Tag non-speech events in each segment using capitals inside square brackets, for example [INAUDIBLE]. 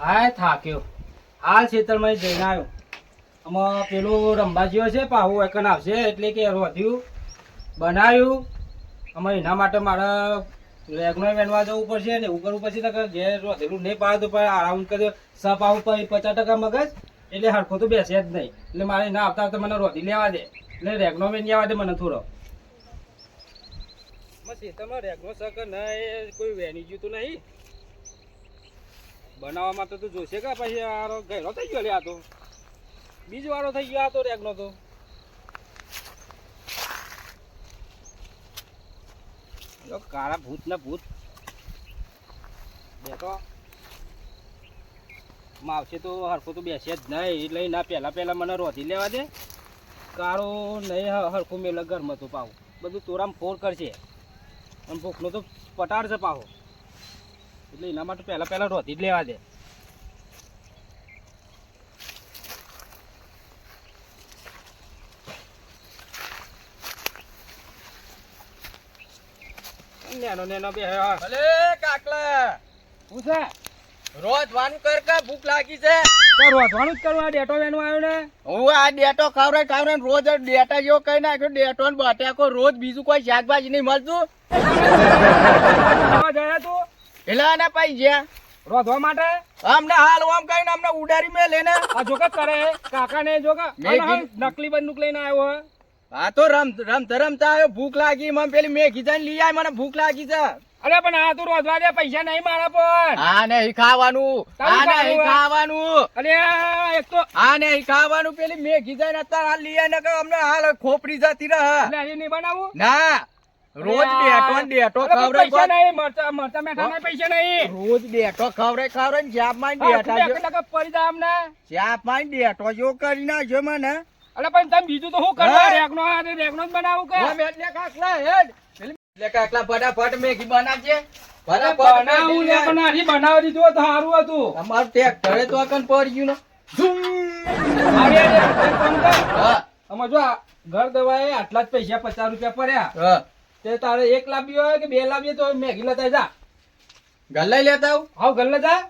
હાય, થાક્યો. હાલ ખેતરમાં જઈને આવ્યો. આમાં પેલું રંભાજીઓ છે, પાહુ એકન આવશે એટલે કે રોધ્યું, બનાવ્યું. આમાં એના માટે મારે રેગનો વેણવા જવું પડશે ને એવું કરવું પડશે ઘેર રોધેલું નહીં પાડે તો પણ આરામ કર્યો સપ આવું પચાસ ટકા મગજ, એટલે હરખો તો બેસે જ નહીં. એટલે મારે ના આવતા આવતા મને રોધી લેવા દે. એટલે રેગનો વેણ લેવા દે મને થોડો. ખેતરમાં રેગનો શક નહીં કોઈ વેણી ગયું નહીં? બનાવવા તો તો જોશે કે પછી આરો ઘેરો થઈ ગયો લે આ તો. બીજો વારો થઈ ગયો, આ તો રેગનો તો. કાળા ભૂત ને ભૂત. બેઠો. માવશે તો હરખું તો બેસે જ નહીં, એટલે ના પહેલાં પહેલાં મને રોધી લેવા દે. કાળો નહીં હરખું મેલે ઘરમાં તો પાવું બધું તોરામ ફોર કરશે. અને ભૂખનો તો પટાડશે પાહો. એટલે એના માટે પહેલા પહેલા રોતી જ લેવા દે. નેનો નેનો બે. ભલે કાકલા. હું છે? રોજ વાનું કર કે ભૂખ લાગી છે. તો રોધવાનું જ કરવા ડેટો વેનો આવ્યો ને? હું આ ડેટો ખાવરે ખાવરે રોજ ડેટા જેવો કઈ નાખ્યો ડેટો ને બટાકો રોજ બીજું કોઈ શાકભાજી નહીં મળતું. [LAUGHS] જયા તું? એટલે આના પાઈ ગયા. રોધવા માટે? અમને હાલ આમ કઈ અમને ઉડારી મેં લેને આ જોકા કરે. કાકા ને જોકા કીધું- નકલી બંદૂક લઈને આવ્યો હે. આ તો રમ રમતા રમતા આવ્યો ભૂખ લાગી. મને પેલી મેં ખીચાઈને લઈ આય મને ભૂખ લાગી છે. અરે પણ આ તું રોધવા દે પૈસા નહીં મારા પણ આ નહીં ખાવાનું આ નહીં ખાવાનું. અરે એક તો આ નહીં ખાવાનું પેલી મેં ખીચાઈને અત્યારે હાલ લઈ આય ને અમને હાલ ખોપરી જતી રહે. એટલે નહીં બનાવું? ના. રોજ ને ડેટો અરે પણ પૈસા નહીં મરચા મરચા મેઠા નહીં પૈસા નહીં. રોજ ખવડાવી ખવડાવી ને જાપમાં હા, ડેટા બે કલાક પડી જાય અમને. જાપમાં ડેટો જો કરી નાખ્યો મને. અરે પણ તમે બીજું તો હું કરવા. રેગનો આ રેગનો જ બનાવું કે? ઓમ એટલે કાકલા હેડ. એટલે કાકલા ફટાફટ મેગી બનાવજે. બનાવું ને પણ આની બનાવી દીધું તો સારું હતું. અમારું ટ્રેક્ટરે તો કન પડી ગયું ને. હા. આમાં જો ઘર દવાએ આટલા જ પૈસા પચાસ રૂપિયા પડ્યા. હા. તે તારે એક લાવી હોય કે બે લાવીએ તો મેગી લેતા જા. ગલ્લાઈ લેતા આવ? હાવ જા.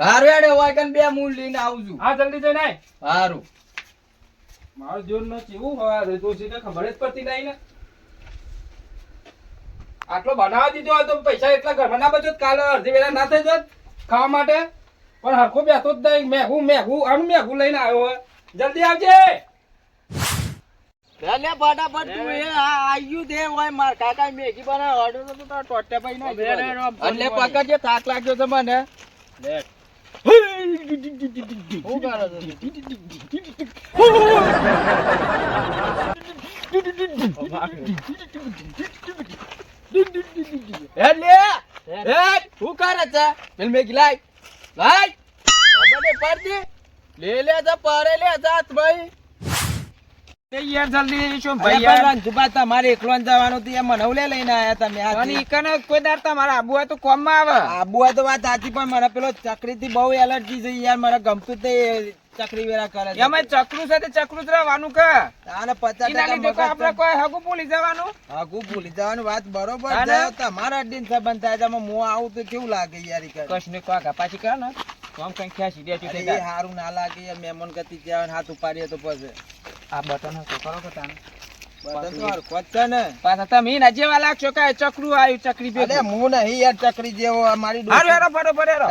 હારું એડે હોય કે બે મૂળ લઈને આવું છું. હા જલ્દી જઈને આય. હારું. મારો જોર નો કેવું હવા તો છે ખબર જ પડતી નહીં ને. આટલો બનાવવા દીધો હોય તો પૈસા એટલા ઘરમાં ના બચત કાલે અડધી વેળા ના થઈ જત ખાવા માટે. પણ હરખો બેઠો જ નહીં. મેઘું મેઘું આનું મેઘું લઈને આવ્યો હોય. જલ્દી આવજે. લે ફટાફટ તું એ આયુ દે હોય માર કાકા મેગી બનાવ ઓર્ડર તો તો ટોટે ભાઈ ના અબે રે જે એટલે થાક લાગ્યો છે મને લે. લે લે લે લે ભાઈ એ યાર જલ્દી શું ભાઈ યાર. રંજુબા તમારે એકલો જવાનું હતું એ મનવલે લઈને આયા તમે અને ઈકને કોઈ દાર તમારા આબુ હોય તો કોમમાં આવે. આબુ હોય તો વાત સાચી પણ મને પેલો ચકરી થી બહુ એલર્જી છે યાર મને ગમતું ચકરી વેરા કરે છે. એમાં ચક્રું છે તે ચક્રું જ રહેવાનું કે. આને પચાસ એના આપણે કોઈ હગું ભૂલી જવાનું. હગુ ભૂલી જવાનું વાત બરોબર છે. ને? તમારા દિન સંબંધ થાય છે મો આવું તો કેવું લાગે યાર ઈ કરે. કશને પાછી કર ને. કઈ ખ્યા સીધે અરે હારું ના લાગે મહેમાન ગતિ જાય ને હાથ ઉપાડીએ તો પછી. આ બટન હતો કરો કે તાને બટન તો હરખો જ છે ને. પાછા તમે ના જેવા લાગશો કે ચકરું આવ્યું ચકરી અરે ભેગું હું નહીં યાર ચકરી જેવો આ મારી હારું હેરો ફરો ફરો હેરો.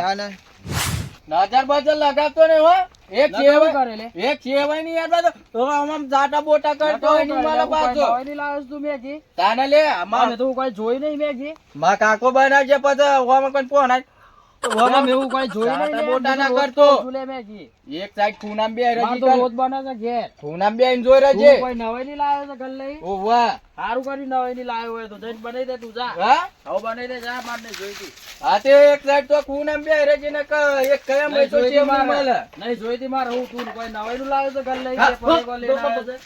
નજર બજર લગાવતો ને હો. એક ચેવાય કરે લે. એક ચેવાયની યાર બાજુ. તો આમ જાટા બોટા કરતો હોયની તું મેજી તાને લે આમાં તો કોઈ જોઈ નહીં મેજી માં કાકો બનાવજે પછી હોમાં કોઈ પોણાય તો એવું કોઈ જાટા બોટા ના કરતો મેગી એક સાઈડ ખૂનામ બે રજી કર રોજ બનાવે ઘેર ખૂનામ બે જોઈ રહેજે કોઈ નવાઈ ની લાવ્યો છે ઘર લઈ ઓ વાહ સારું કરી નવાઈ ની લાવ્યો હોય તો જઈને બનાવી દે તું જા હા હવે બનાવી દે જા માર ને જોઈ તી હા તે એક સાઈડ તો ખૂનામ બે રજી ને ક- એક કયા નહીં છે જોઈ તી મારે હું તું કોઈ નવાઈ નું લાવે લઈ કોઈ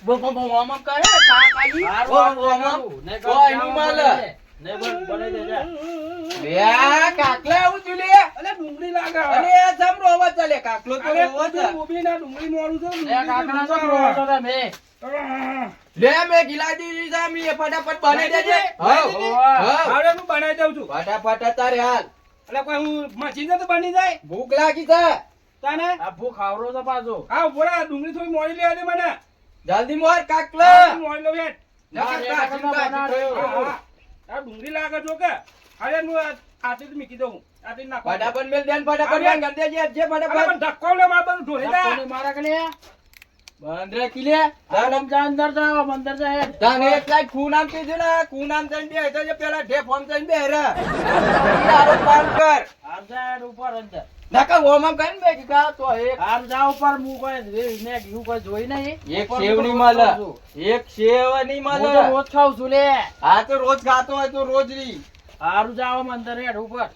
બો- બો- બો- કરે નહીં દે. દે ના છે લે. કાકડા તો રોવા તો તમે. લે મેં ગિલાદી દીધા મી ફટાફટ બનાવી દેજે હા, હા. હું બનાવી દઉં છું. ફટાફટ તારે હાલ. એટલે કોઈ હું મશીન તો બની જાય? ભૂખ લાગી છે. તાને? આ ભૂખ આવરો તો પાછો. હા બોલા ડુંગળી થોડી મોડી લે મને. જલ્દી મોર કાકલો. મોડી લો બેટ ના, આ ડુંગળી લાગે છો કે? અરે હું આટલી જ મૂકી દઉં. આટલી જ નાખો ફટાફટ મેલ દેન ફટાફટ મેલ. કરી દેજે જે ફટાફટ. ધક્કો લે મારે બધું ઢોળી જા. કોને મારા કને? બંધ કિલે. આલમ જા અંદર જાઓ અંદર જા. તને એક લાખ ખૂન આમ કીધું ને ખૂન આમ થઈને બે તો જે પેલા ઢે આમ થઈને બે રે આરો કામ કર. હાર જા ઉપર અંદર. નકર કરીને કા તો એક જાવ પર મુ કોઈ મેં કોઈ જોઈ નહીં. એક સેવની રોજ ખાઉં છું. એક સેવની હું રોજ ખાઉં છું લે. હા તો રોજ ખાતો હોય તો રોજ રી. હારું જાવ આમ અંદર હેડ ઉપર.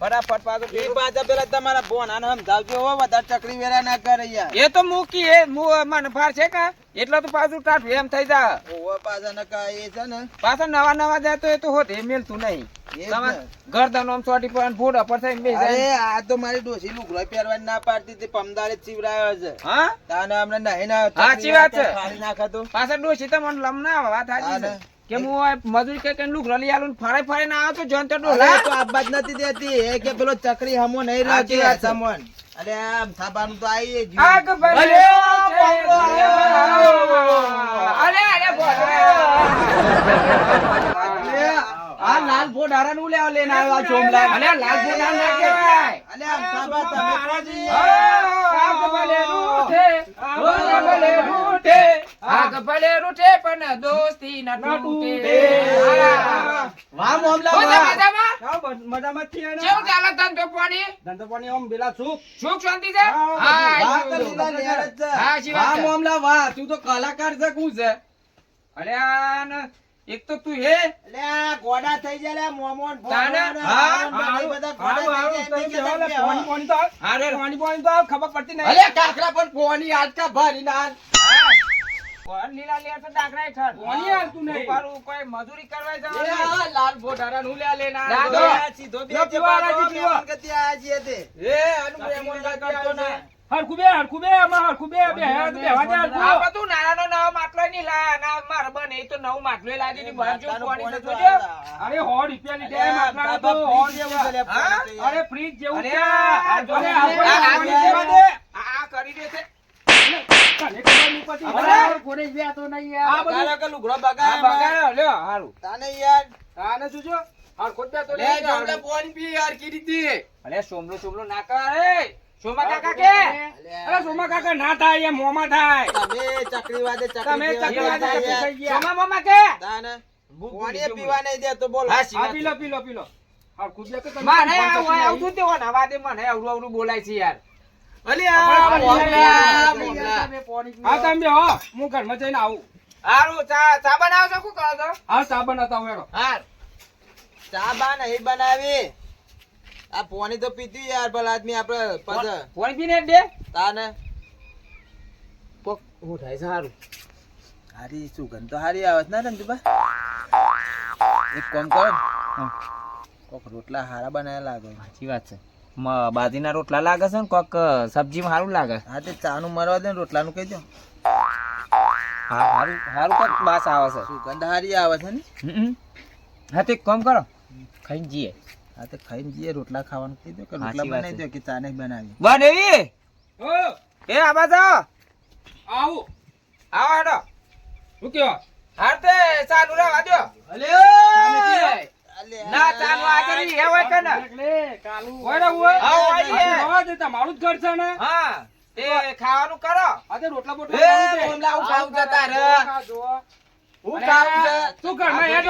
ફટાફટ પાછો એ પાછા પેલા તમારા ફોન આને સમજાવજો હો વધારે ચકરી વેરા ના કરે યાર. એ તો મૂકી એ મને ફાર છે કા? એટલો તો પાછું ટાટ એમ થઈ જા. ઓવા પાછા નકા એ છે ને. પાછા નવા નવા જાય તો એ તો હોત એ મેલતું નહીં. ને. ગરદન આમ ચોટી પર ફોડા પર અરે આ તો મારી ડોસી લુગડો પહેરવાની ના પાડતી હતી પમદારે જ ચીવડાયો છે. હા? તાને નાહી ના સાચી વાત છે. ફાડી નાખતો પાછા ડોશી તો મને લમ ના વાત સાચી છે. ને. કે હું મજૂર કે કે લઈ આલું ને ફાડે ફાડે ના આવતો જોન તો અરે ડોલા તો આબાદ નથી દેતી. એ કે પેલો ચકરી હમો નહીં રાખી વાત અરે આમ થાબાનું તો આઈ જ આગ ભલે અરે, અરે અરે આ લાલ ફોડારા નું લેવા લઈને આવ્યો આ ચોમલા અરે લાલ ફોડા ના કહેવાય. અલે આમ થાબા તમે આગ ભલે રૂઠે, આગ ભલે રૂઠે, આગ ભલે રૂઠે પણ દોસ્તી ન તૂટે. હા. વાહ મોમલા વાહ. મજામાં? મજામાં છીએ ને. કેવું ચાલે ધંધો પાણી? ધંધો પાણી ઓમ પેલા સુખ. સુખ શાંતિ છે? હા, હા, વાહ? મોમલા વાહ તું તો કલાકાર છે કું છે અરે આ એક તો તું હે અલે ગોડા થઈ જાય લે મોમોન તાને? હા, બધા ગોડા થઈ તમે જાય બેહો એમ લે, કે પાણી પાણી તો આવ. પાણી પાણી તો ખબર પડતી નહીં. કાકરા પણ પોની આજકા ભરી ના કોણ લીલા હાલતું નહીં. કોઈ મજૂરી કરવા લાલનું. લે લેના દાદો. સીધો બે લો, પીવા, જબાનો રાજી, પીવા. મહેમાન ગતિ આ તે એ આનું મહેમાન ગતિ આવ્યો ને. બે, હરખું બે, આમાં હરખું બે, બે હેડ, બે હેડ, હરખું. આ બધું નાનાનો નવો માટલો નહીં લા ના મારે બને તો નવું માટલું લાગે ની બહાર જો તો. અરે રૂપિયા તો ફ્રીજ જેવું લે. અરે ફ્રીજ જેવું અરે આ કરી દે છે. સોમલો સોમલો ના કરે સોમા કાકા કે? અરે સોમા કાકા ના થાય એમ મોંમાં થાય. તમે ચકરી વાદે તમે ચકરી વાદે થાય ચકરી યાર. થઈ ગયા. સોમા મામા કે? તાને ભૂખ પીવા નહીં દે તો બોલો. હા, પીલો પીલો વાત પી છે. લો પી લો પી લો હરખું જ બે તો તમે મને. આવતું વાદે મને અવરું અવરું બોલાય છે યાર. હા હું ઘરમાં જઈને આવું. હારું ચા ચા બનાવો છો? શું કરો છો? હા ચા બનાવતા હેડો. હાર. ચા બા નહીં બનાવી. આ પોણી તો પીતી યાર ભલા આદમી આપણે પાછળ. ફોન પીને દે તાને. પોક હું થાય છે હારું. સુગંધ તો હારી આવે ને રંજુબા? એક કામ કરો. કોક રોટલા હારા બનાવેલા લાગે સાચી વાત છે. બાજીના રોટલા લાગે છે ને કોક સબ્જીમાં સારું લાગે? હા તે ચા નું મરવા દે ને રોટલાનું કહી દો હા સારું સારું કોક બાસ આવે છે. શું ગંધારી આવે છે ને? હા તે કામ કરો. ખાઈને જઈએ. હા તે ખાઈને જઈએ રોટલા ખાવાનું કહી દો કે રોટલા બનાવી દો કે ચા નહીં બનાવી બન એવી એ આબા જાઓ આવું. આવો હેડો. શું કહેવા? હાર તે ચાલુ રહેવા દો ના ચાલુ આગળ એ હોય કે ને? એટલે હોય હોય હા, હોય? છે. આ તો રવા દે, તમારું જ ઘર છે ને? હા એ ખાવાનું કરો. આ રોટલા બોટલા ખાવું જતા રે. હું તું ઘરમાં હેડ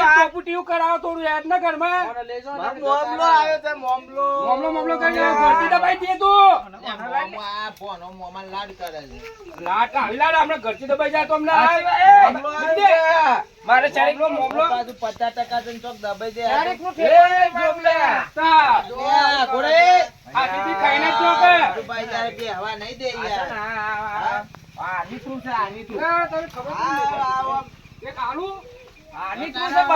કરાવો થોડું હેડ ને ઘરમાં મારો એટલે મોમલો આવ્યો છે મોમલો મોમલો મોમલો કરીને ઘરથી દબાઈ દે તું એ મોમો આ ફોનો મોમાં લાડ કરે છે લાટ આવી લાટ ઘરથી દબાઈ જાય તો અમને સાચી વાત. આ- મોમલો મૂકી દે. આવ્યો મારે મોમલો, ચારી મોમલો. પાછું પચાસ ટકા ચોક દબાઈ દે ચારેકનું એ, જોમલા. તા. યા, ઘોડે. આ દીદી ખાઈને જ જો કે. ભાઈ તારે બે હવા નહીં દે યાર આની શું છે આની તું ખબર એક આલુ. આની તું છે બહુ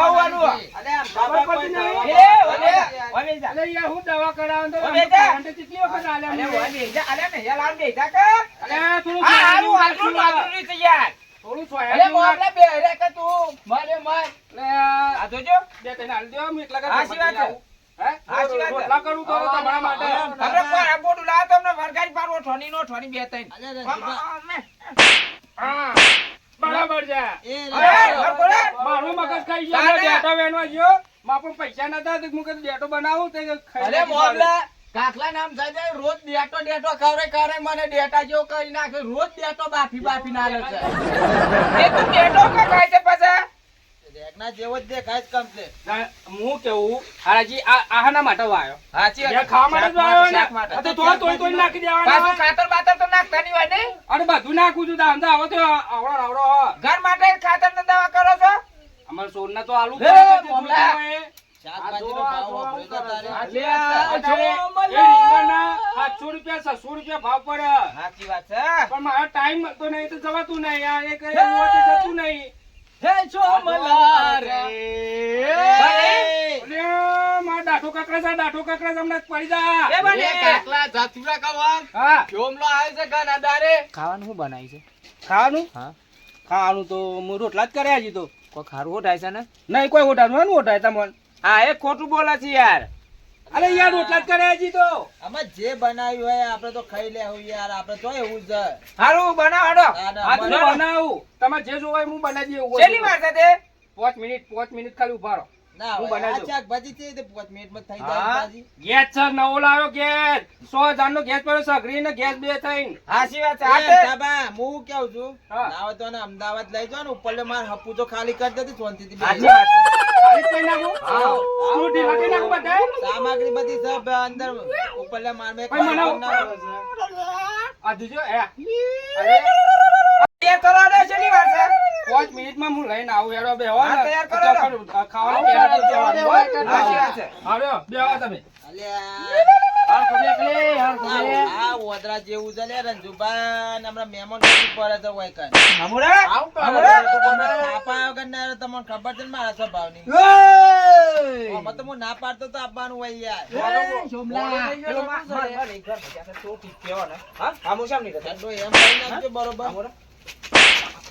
અરે આમ ખબર ખબર પડતી પડતી નહીં. એ ઓલે ઓલે જા. અલે યાર હું દવા કરાવું તો ઓ બેટા. આંટે કેટલી વખત આલ્યા અલે ઓલે જા. અલે ને યાર આમ બેજા કે? અલે થોડું આ સોયાનું આનું આટલું છે યાર. થોડું અલે સોયાનું નાખ. બે રે કે તું? મારે માર. અલે આ આ જોજો. બે તેને હાલ દેવા, હું એકલા હાચી વાત છે. હે? હાચી વાત છે. કરું તો તમારા માટે. આપણે પર બોડું લાવો તો અમને પાડવો ઠોની નો ઠોની બે ત્રણ. હા. બરાબર છે. મારું મગજ ખાઈ ગયો. ડેટો વેણવા ગયો માં પણ પૈસા નતા તો હું ડેટો બનાવું તે ખાઈ અરે મોબલા કાકલા નામ થાય છે. રોજ ડેટો ડેટો કરે કરે મને ડેટા જેવો કરી નાખે. રોજ ડેટો બાફી બાફી ના લે છે. એ તો ડેટો કે ખાય છે પાછા? રેગના જેવો જ દેખાય છે કમ્પ્લેટ હું કેવું હારાજી આ આહાના માટે વાયો. હાચી જે ખાવા માટે વાયો ને? શાક માટે. આ તો થોડો તોય તોય નાખી પાછું ખાતર બાતર તો નાખતા નહીં હોય ને? અરે બધું નાખું છું તાંધા આવો તો આવડો આવડો ઘર માટે ખાતર ને દવા કરો છો? અમાર સોનના તો આલુ શાકભાજીનો ભાવ તારે. સાતસો રૂપિયા છસો રૂપિયા પડે. સાચી વાત છે. પણ મારો ટાઈમ મળતો નહીં તો જવાતું નહીં. એક તો જતું નહીં. હે ચોમલા રે અલ્યા, કાકરા છે દાઢો કાકરા છે હમણાં જ પડી જા. એ બને. કાકલા જાતુરા કવાંગ હા. ચોમલો આવે છે ઘણા દારે. ખાવાનું શું બનાવી છે? ખાવાનું? હા. ખાવાનું તો હું રોટલા જ કર્યા હજી તો. કોઈ ખારું ઓઢાય છે ને? નહીં કોઈ ઓટાનું હોય ને ઓટાય તમને. હા એ ખોટું બોલે છે યાર. અરે યાર રોટલા જ કર્યા હજી તો. અમે જે બનાવ્યું હોય આપણે તો ખાઈ લેવું યાર આપણે તો એવું જ. હારું બનાવડો આ બનાવું. તમે જે જોવાય હું બનાવી દઉં. છેલ્લી વાર સાથે. પાંચ મિનિટ પાંચ મિનિટ ખાલી ઊભા રહો. અમદાવાદ લઈ જવાનું ને ઉપર માર હપ્પુ તો ખાલી કરી દેતી બધાય. સામગ્રી બધી સબ અંદર ઉપર માર મેં તૈયાર કરો ને છેલ્લી વાર છે? પાંચ મિનિટમાં હું લઈને આવું હેડો બે હા, તૈયાર કરો ને. ખાવાનું વાત બે તમે. ખબર છે મારા પાડતો તો આપવાનું હોય યાર. બરોબર.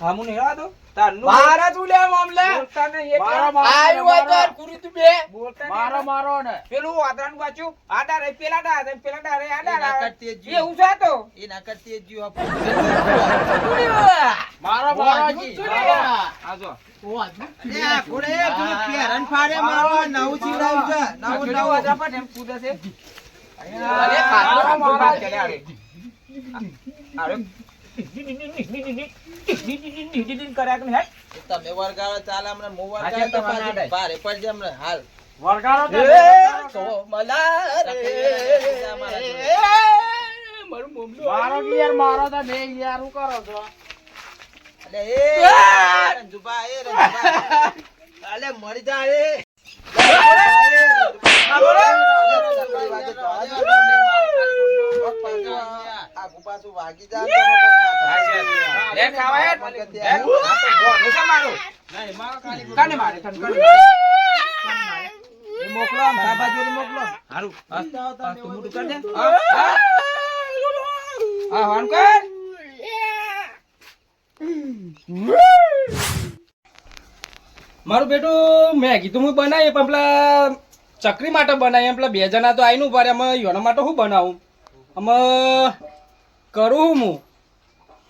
નહીં રહેવા દો. તારનું મારા તું લે મામલે બોલતા નહીં. મારો, મારો, આયુ હોય તો મારો. કુરી તું બે બોલતા મારો. મારો ને પેલું વાદળાનું બાજુ આ ડાળે, પેલા ડાળે, પેલા ડાળે, આ એ. કરતી જ એવું છે તો. એ ના કરતી જીવ મારો મારો જી. મારો. આ જો. નવું ચીવડાવ્યું છે આ નવું પેલું નવું વાદળા પર એમ કૂદે છે. અરે, ખાટલો મારો, આમ મારો. વાત કરે, છો અલે એ રંજુભા, એ રંજુભા. અલે મરી જા પાછું વાગી જાય લે, મારું. કાને મારે, તને કાને મોકલો આમ, શાકભાજી મોકલો. હારું. હા, હા, તું મોટું કર દે. હા, હા. હા હોન કર. મારું બેટું મેગી તો હું બનાવી પણ પેલા ચકરી માટે બનાવી એમ પેલા બે જણા તો આવીને ઊભા રહ્યા. અમે યોના માટે શું બનાવું? અમે કરું હું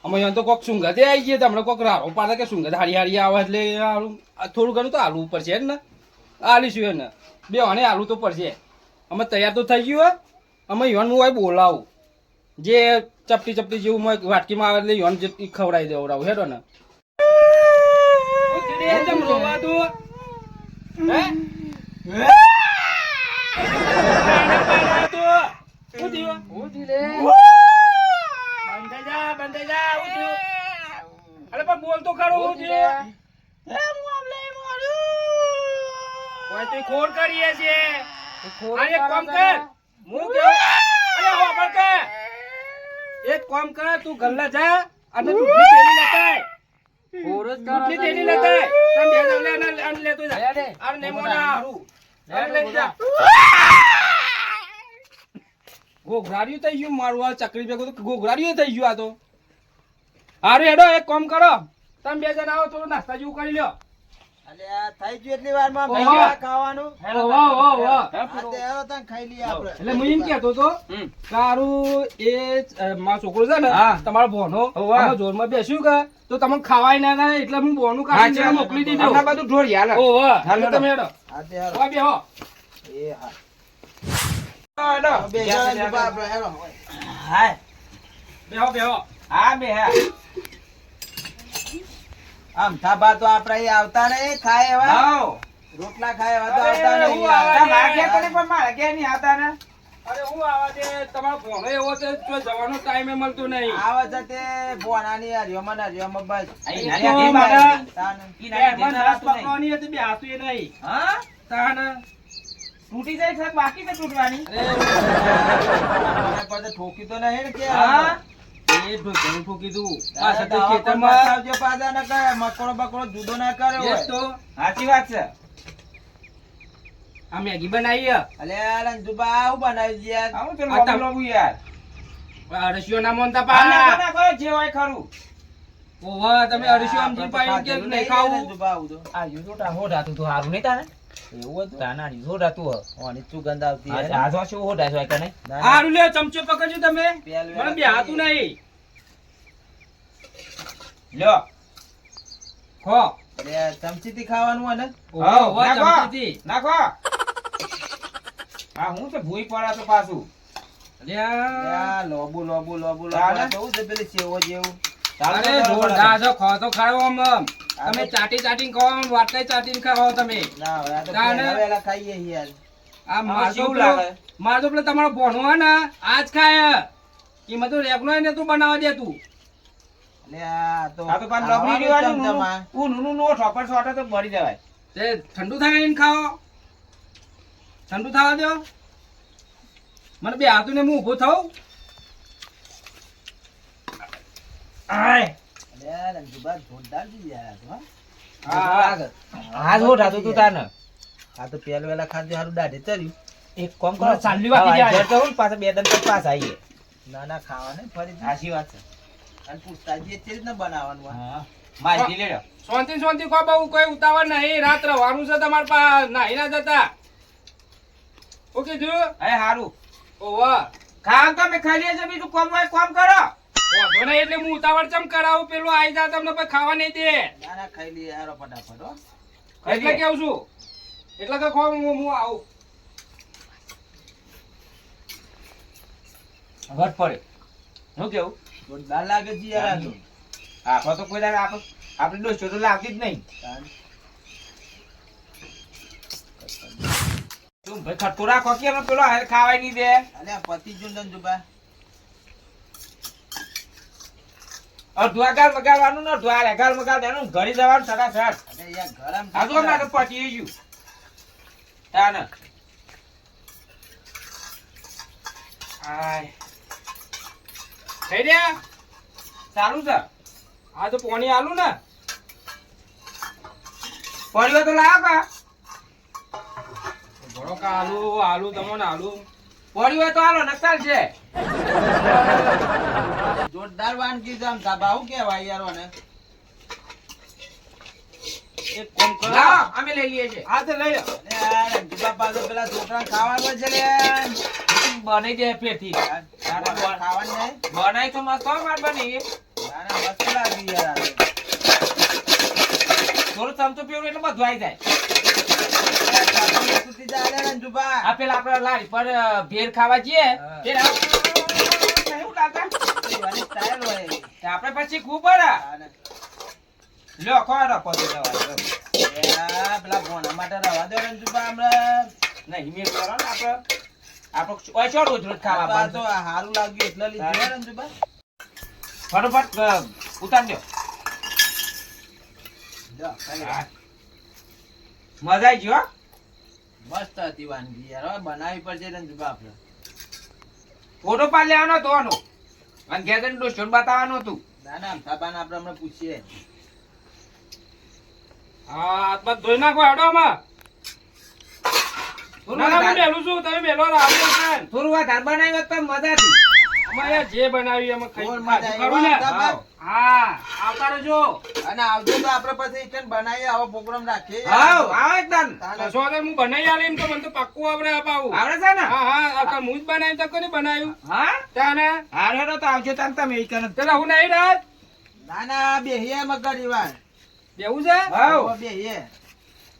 અમે તો કોક સુંગતે આવી ગયા હમણાં કોક રારો પાડે કે સુંગત હારી હારી આવે એટલે હારું આ થોડું ઘણું તો આલુ પડશે છે ને આલીશું એને બે અને આલુ તો પડશે. અમે તૈયાર તો થઈ ગયું હે. અમે યોન હું હોય બોલાવું. જે ચપટી ચપટી જેવું મેં વાટકીમાં આવે એટલે યોન જેટલી ખવડાવી દેવડાવું હેડો ને. રોવા તું. હે? થયું? બંધાઈ જા, શું થયું? અરે પણ બોલ તો ખરો હું થયું? ઓય તું ખોડ કરીએ છે અરે એક કર. હું કેવું અરે હોબળ કે એક કામ કર તું ગલ્લા જા અને દૂધની થેલી લેતા આય. દૂધની થેલી લેતા આય. બે જણ અને- અને લેતો જા. અરે નેમો ના હારું. અરે જા. ઘોઘરાડિયું થઈ ગયું મારું આ ચકરી ભેગું તો ઘોઘરાડિયું થઈ ગયું આ તો. હારું હેડો એક કામ કરો. તમે બે જણ આવો થોડું નાસ્તા જેવું કરી લ્યો. આ થઈ ગયું એટલી વારમાં ઓહો. ખાવાનું. આ ખાઈ લઈએ એટલે હું એમ કહેતો તો તારું એ મારો છોકરો છે ને તમારો ભોનો હોવે. આમાં બેસ્યું કે તો તમને ખાવાય ના ના એટલે હું ભોનું કાઢીને મોકલી દીધો. બધું યાર. ઓહો હાલો. તમે હેડો. આ તે હેરો એ હા. બે. બેહો બેહો. હા બે હા આમ થાબા તો આપણે આવતા નહીં ખાય એવા રોટલા ખાય એવા તો આવતા નહીં હું આવા તારા મારા ઘેર કોને પણ મારા નહીં આવતા ને અરે હું આવા દે તમારો ભોનો એવો છે જો જવાનો ટાઈમે મળતો નહીં આવે છે તે ભોનાની હરિયોમાં ને હરિયોમાં બસ અહીં નાની મારા. મારા- તાન. ઈ હતી, એમાં તારા નસ તું નહીં. પકડવાની હતી, બે હાથું એ નહીં. હા? તાન. તૂટી જાય છે બાકી છે તૂટવાની ઠોકી તો નહીં ને કે હા એ ઢોકળું ઠોકી દઉં. આ પાછળથી ખેતરમાં બતાવજો પાછા ને કરે મકોડો બકોડો જુદો ના કરે એ હોય. તો. સાચી વાત છે. આ મેગી બનાવી અલે રંજુબા આવું બનાવી યાર. આવું તો આ લોબુ તમ- લોબુ યાર. અળસીઓ ના મોનતા આ નાખો, પા જે હોય ખરું. ઓવા તમે અળસીઓ આપણે સમજી તો પાડી કે નહીં નહીં ખાવું રંજુબા આવું તો. આ યુઝોટા હોડાતું તો હારું નહીં તાને એવું હતું. તાના યુઝોટાતું ઓની સુગંધ આવતી? આ જો શું હોડા છે કને ના, ના. હારું લ્યો ચમચો પકડજો તમે. મને બે હાથું નહીં. લ્યો ખો. બે ચમચી થી ખાવાનું હોય ને? ઓહો ચમચી થી નાખો. હા હું તો ભૂઈ પડ્યા તો પાછું. અલ્યા. અલે લોબુ લોબુ લોબુ લોબુ. કેવું છે પેલી સેવો જેવું? અરે જોરદાર છો ખો તો ખરો આમ તમે ચાટી ચાટીને ખાઓ આમ વાટલે ચાટીને ખાઓ તમે. ના હવે આ તો? ખાઈએ યાર આ મારતો પેલો- લાગે? મારતો પેલો તમારો ભોણો ને આજ ખાય. એ તો રેગનો ને તું બનાવવા દે તું. ઠંડુ થાય એને ખાઓ. ઠંડુ થવા દો. મને બે હાથું ને હું ઊભો થઉં. આય. અલે આ રંજુબા જોરદાર છે યાર આ તો, હા. હા હાથ હોડાતું તું તાને. આ તો પહેલા વહેલા ખાધું સારું દાઢે ચડ્યું. એક કામ કરો, ચાલલી વાતી જાય. ઘેર તો હું પાછા બે પછી પાછા આવીએ ના ના ખાવા નહીં ફરી સાચી વાત છે. અને પૂછતા જે તે રીતના બનાવવાનું હા. માહિતી લેડો. શાંતિ શાંતિ કો બહુ કોઈ ઉતાવળ નહીં. રાત રવાનું છે તમાર પા નાહી ના જતા. ઓકે જો એ હારું. ઓવા. ખામ તો મેં ખાઈ છે, બીજું કોમ હોય કોમ કરો. વાંધો નહીં એટલે હું ઉતાવળ ચમ કરાવું? પેલું આઈ જા તમને પછી ખાવા નહીં દે. ના ના ખાઈ લઈએ હારો ફટાફટ હો. એટલે કેવું છું? એટલે કે ખો હું હું આવું. ઘટ પડે શું કેવું? જોરદાર લાગે છે યાર આ તો. આપણે તો કોઈ દાડે આપણે આપણે ડોસો તો લાગતી જ નહીં. તું ભાઈ ખટકો રાખો કે પેલો હારે ખાવાય નહીં દે અલે પતિ જો ને રંજુબા અડધું આગાર મગાડવાનું ને અડધું આ મગાડવાનું ઘરે જવાનું સડાસડ અલે યાર ગરમ આ મારે પટી ગયું. તાને. આય. થઈ રહ્યા? સારું છે. આ તો પોણી આલું ને. પડ્યો તો લાવો કા? આલુ આલુ તમને આલુ. તો છે. જોરદાર વાનગી છે આમ ધાબાવું કહેવાય યાર ઓને. એક કોમ કરો અમે લઈ લઈએ છીએ. આ તો લઈ લો. પેલા છોકરાને ખાવાનું છે લે. ફેરથી તારે ખાવાનું નહીં બનાવી તો મસ્ત માર બની. ના ના મસ્ત લાગ્યું યાર થોડું ચમચો પીવું એટલે બધું આવી જાય. આ સુધી જાય લે રંજુબા આ પેલા આપણે લારી પર ભેર ખાવા જઈએ આપણે પછી ખૂબ. લ્યો ખોવા રાખો પેલા માટે રવા દો હમણાં. નહીં મેં કરો ને આપણે આપણે ઓય ચો રોજ રોજ ખાવા તો બંધ. લાગ્યું એટલે લીધું. રંજુબા ફટોફટ ઉતાર દો. મજા આવી ગયો મસ્ત હતી વાનગી યાર બનાવી પડશે રંજુબા આપણે ફોટો પાડ લેવાનો હતો આનો. અને ઘેર જઈને ડોસ્ટોન બતાવવાનું હતું. ના ના થાબાને આપણે હમણાં પૂછીએ. હા આત્મા ધોઈ નાખો હેડો આમાં. થોડું ના ના હું બનાવ્યું તો મજા અમારે જે ખાઈ આવતા રહેજો અને આવજો તો આપણે પછી આવો પ્રોગ્રામ રાખીએ. આવ આવ એકદમ. બનાવી આલે એમ તો મને તો પાક્કું આપણે અપાવું આવડે છે ને? હા હા આ હું જ તો કોને બનાવ્યું? હા? તાને? હારે તો આવજો તાન તમે ઈ કન પેલા હું નહીં રાત? ના ના બેહીએ મગરી વાર બેવું છે? હા બેહીએ.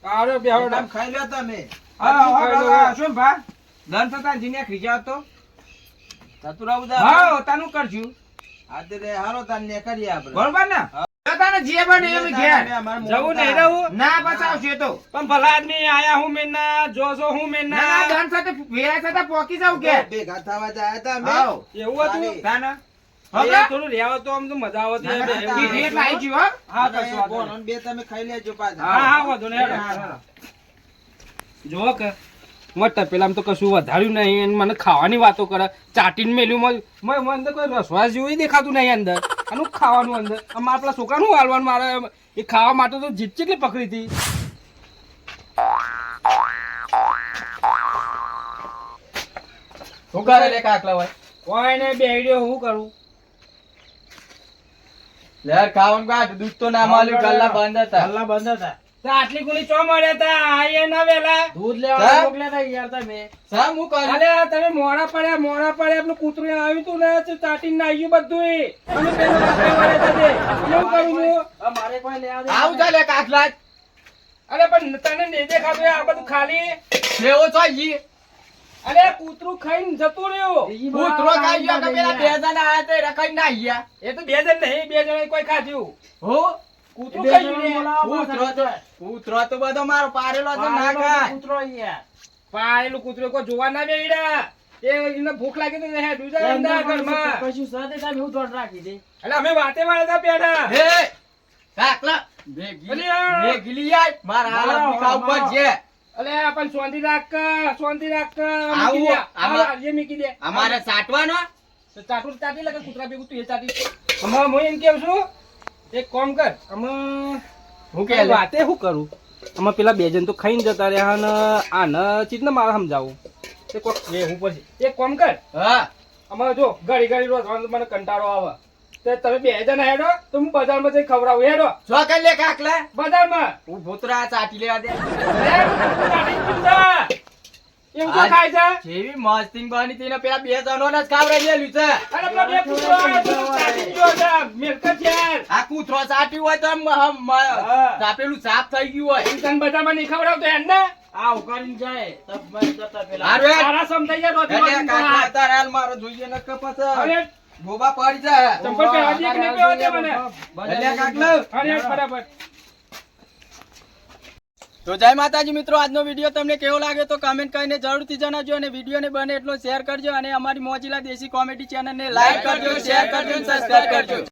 આરો બેહો ખાઈ લો તમે. હા હા શું ભા? દન થતા જીને ખીજાવ તો ચતુરાવ હા તાનું કરશું આજે રે હાલો તાન ને કરીએ આપણે. બરોબર ને? તાને જે બને એમ ઘેર. જવું નહીં રહું. ના બસ તો. પણ ભલા આદમી આયા હું મેના જો જો હું ના ના મેના સાથે વેરા સાથે પોકી જાવ કે? ભેગા થવા જાય તા અમે. એવું હતું? તાને હવે? થોડું રહેવા તો આમ તો મજા આવતી હો કશો બે તમે ખાઈ લેજો પાછા. હા હા વાંધો નહીં હેડો. જો કે મટર પેલા તો કશું વધાર્યું નહીં મને ખાવાની વાતો કરે. ચાટીને મેલ્યું મને કોઈ રસવા જેવું દેખાતું નહીં અંદર. આનું ખાવાનું અંદર. આમાં આપણા છોકરાનું હાલવાનું મારે એ ખાવા માટે તો જીત કેટલી પકડી હતી. શું કરે લે કાકલા ભાઈ? કોઈ ને બેડ્યો હું કરું? લેર ખાવાનું કાઢ દૂધ તો ના મળ્યું ગલ્લા બંધ હતા. ગલ્લા બંધ હતા. આટલી ગુલી ચો મળ્યા તા? આઈએ ના વેલા. દૂધ લેવા મોકલ્યા હતા યાર તમે. સામ હું કરું અરે તમે મોડા પડ્યા મોડા પડ્યા પેલું કૂતરું આવ્યું તું ને ચાટીને નાખ્યું બધું તમે પેલો રસ્તે વળ્યા હતા તે. કરું હું અમારે કોઈ લેવા દે આવું ચાલે કાકલા અરે પણ તને નહીં દેખાતું આ બધું ખાલી. લેવો છો ઈ. અરે કૂતરું ખાઈને જતું રહ્યું. કૂતરો ખાઈ ગયો કે પેલા બે. જણા આયા તે રખાઈ ના ગયા એ તો બે જણ નહીં બે જણ કોઈ ખાધ્યું હો? કૂતરું બે ખાઈ જણને ગયું લે. બોલાવો કૂતરો કૂતરો તો બધો મારો પારેલો છે ના ખાય. કૂતરો યાર. પાયેલું કોઈ જોવા ના બેડા એને ભૂખ લાગી તો હેડું જાય અંદર અંદર ઘરમાં. કશું સાથે તમે હું દોડ રાખી દે. એટલે અમે વાતે વાળા હતા પેલા હે કાકલા બે અલી આ. બે ગીલી આય. મારા હાલત મારો, ઉપર છે. અલે પણ શાંતિ રાખ શાંતિ રાખ આવું, આમાં- આ, એ દે. અમારે સાટવાનો તો ચાટું લાગે કૂતરા ભેગું તું એ સાટી હું એમ કેવું છું એક કામ કર આમાં હું કે? વાતે શું કરું? આમાં પેલા બે જણ તો ખાઈને જતા રહ્યા ને આને ચીજ ને મારે સમજાવું. એ કોક એ હું પછી. એક કામ કર. હા. આમાં જો ઘડી ઘડી રોજ રોજ મને કંટાળો આવે. તો તમે બે જણ હેડો તો હું બજારમાં જઈ ખવડાવું. હેડો. જો કર લે કાકલા? બજારમાં. હું ભૂતરા ચાટી લેવા દે. એવું તો ખાય છે? જેવી મસ્તી બની હતી પેલા બે જણો ને જ ખાવડાવી છે. અરે પેલા બે કૂતરો ચાટી જો છે, મિલકત છે. આ કૂતરો ચાટી હોય તો ચાપેલું સાફ થઈ ગયું હોય. એમ તને બજારમાં નહીં ખવડાવતો એમ ને આ ઉકાળીને જાય. સમજાઈ. તારે હાલ મારો જોઈએ ને કપાસ અરે, ગોબા પડી જાય. ચંપલ પહેરવા દે કે નહીં પહેરવા દે મને? એટલે કાકલા અરે, ફટાફટ. તો જય માતાજી મિત્રો આજનો વીડિયો તમને કેવો લાગ્યો તો કમેન્ટ કરીને જરૂરથી જણાવજો અને વિડીયોને બને એટલો શેર કરજો અને અમારી મોજીલા દેશી કોમેડી ચેનલને લાઈક કરજો શેર કરજો સબસ્ક્રાઈબ કરજો.